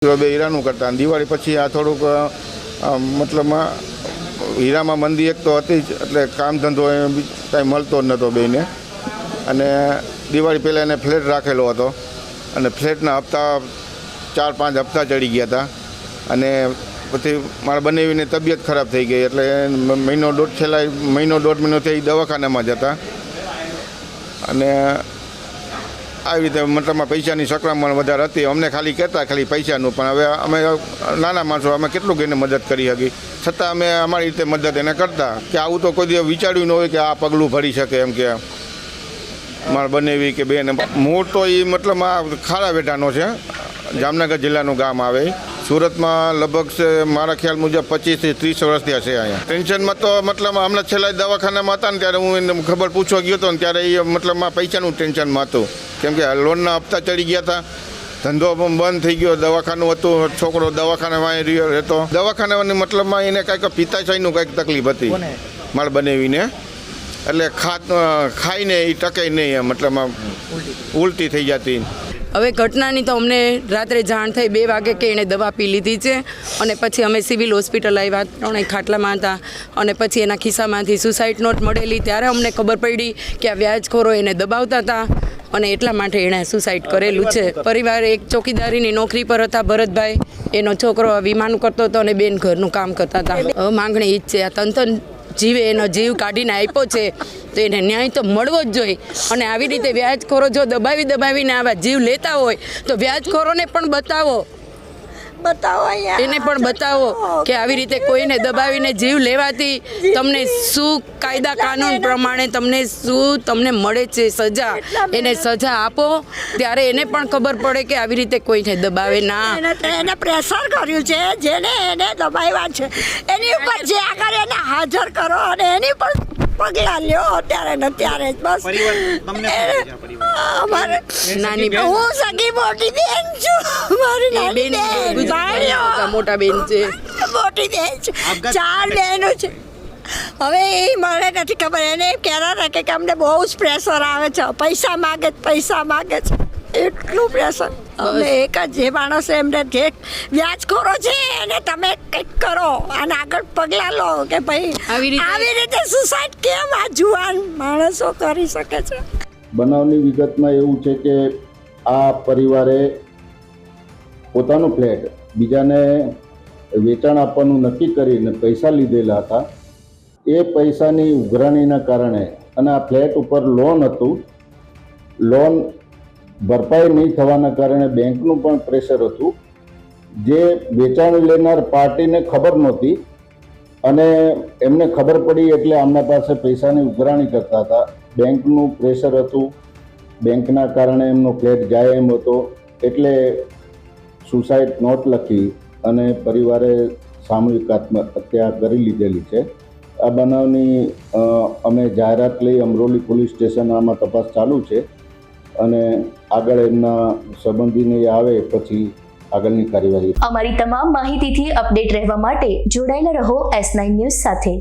બે હીરાનું કરતા. દિવાળી પછી આ થોડુંક મતલબમાં, હીરામાં મંદી એક તો હતી જ, એટલે કામ ધંધો કાંઈ મળતો જ નહોતો બેને અને દિવાળી પહેલાં એને ફ્લેટ રાખેલો હતો. અને ફ્લેટના હપ્તા ચાર, પાંચ હપ્તા ચડી ગયા હતા. અને પછી મારા બંનેવીને તબિયત ખરાબ થઈ ગઈ, એટલે મહિનો દોઢ છેલ્લા, મહિનો દોઢ મહિનો થઈ દવાખાનામાં જ હતા. અને આવી રીતે મતલબમાં પૈસાની સંક્રમણ વધારે હતી. અમને ખાલી કહેતા ખાલી પૈસાનું, પણ હવે અમે નાના માણસો, અમે કેટલું એને મદદ કરી શકી છતાં અમે અમારી રીતે મદદ એને કરતા કે આવું તો કોઈ દિવસ વિચાર્યું ન હોય કે આ પગલું ભરી શકે એમ કે મારે બનેવી કે બેન. તો એ મતલબ આ ખારા વેટાનો છે. જામનગર જિલ્લાનું ગામ આવે. સુરતમાં લગભગ છે મારા ખ્યાલ મુજબ પચીસથી ત્રીસ વર્ષથી હશે અહીંયા. ટેન્શનમાં તો મતલબ હમણાં છેલ્લા દવાખાનામાં હતા ને ત્યારે હું એને ખબર પૂછવા ગયો હતો ને ત્યારે એ મતલબમાં પૈસાનું ટેન્શનમાં હતું. કેમ કે લોનના હપ્તા ચડી ગયા હતા. ધંધો પણ બંધ થઈ ગયો દવાખાનું હતું છોકરો દવાખાનામાં રહ્યો રહેતો. દવાખાનાની મતલબમાં એને કાંઈક પિતાશાહીનું કાંઈક તકલીફ હતી. માળ બનાવીને. એટલે ખાત ખાઈને એ ટકે નહીં મતલબ મતલબમાં ઉલટી થઈ જતી. હવે ઘટનાની તો અમને રાત્રે જાણ થઈ બે વાગે કે એણે દવા પી લીધી છે અને પછી અમે સિવિલ હોસ્પિટલ આવ્યા, ત્રણેય ખાટલામાં હતા અને પછી એના ખિસ્સામાંથી સુસાઇડ નોટ મળેલી. ત્યારે અમને ખબર પડી કે આ વ્યાજખોરો એને દબાવતા હતા અને એટલા માટે એણે સુસાઇડ કરેલું છે. પરિવાર એક ચોકીદારીની નોકરી પર હતા ભરતભાઈ. એનો છોકરો વિમાનું કરતો હતો અને બેન ઘરનું કામ કરતા હતા. માંગણી ઈ છે, આ તંતન જીવે એનો જીવ કાઢીને આપ્યો છે. તો એને ન્યાય તો મળવો જ જોઈએ. અને આવી રીતે વ્યાજખોરો જો દબાવી દબાવીને આવા જીવ લેતા હોય તો વ્યાજખોરોને પણ બતાવો. બતાવો એને પણ બતાવો કે આવી રીતે કોઈને દબાવીને જીવ લેવાથી તમને શું કાયદા કાનૂન પ્રમાણે તમને શું તમને મળે છે સજા? એને સજા આપો. ત્યારે એને પણ ખબર પડે કે આવી રીતે કોઈને દબાવે ના. એને પ્રેશર કર્યું છે જેને એને દબાવ્યા છે. એની ઉપર જે આગળ એને હાજર કરો અને એની પર પગલાં લ્યો અત્યારે ને ત્યારે જ બસ? અમારે નાની હું સગી મોટી બેન છું. મારી નાની બેન. મોટા બેન છે. મોટી બેન છે. ચાર બહેનો છે. હવે એ મને નથી ખબર એને એમ કહેતા હતા કે કે અમને બહુ જ પ્રેશર આવે છે. પૈસા માગે છે પૈસા માગે છે. એટલું પ્રેશર અમને એક જ જે માણસ એમને જે વ્યાજખોરો છે એને તમે કંઈક કરો અને આગળ પગલાં લો કે ભાઈ આવી રીતે- આવી રીતે સુસાઇડ કેમ આ જુવાન માણસો કરી શકે છે? બનાવની વિગતમાં એવું છે કે આ પરિવારે પોતાનો ફ્લેટ બીજાને વેચાણ આપવાનું નક્કી કરીને પૈસા લીધેલા હતા. એ પૈસાની ઉઘરાણીના કારણે અને આ ફ્લેટ ઉપર લોન હતું. લોન ભરપાઈ નહીં થવાના કારણે બેંકનું પણ પ્રેશર હતું. જે વેચાણ લેનાર પાર્ટીને ખબર નહોતી અને એમને ખબર પડી એટલે આમના પાસે પૈસાની ઉઘરાણી કરતા હતા. બેંકનું પ્રેશર હતું. બેંકના કારણે એમનો ફ્લેટ જાય એમ હતો એટલે સુસાઇડ નોટ લખી અને પરિવારે સામૂહિક આત્મહત્યા કરી લીધેલી છે. આ બનાવની અમે જાહેરાત લઈ અમરોલી પોલીસ સ્ટેશન આમાં તપાસ ચાલુ છે. અને આગળ એમના સંબંધીને આવે, પછી આગળની કાર્યવાહી. અમારી તમામ માહિતીથી અપડેટ રહેવા માટે જોડાયેલા રહો એસ નાઇન ન્યૂઝ સાથે.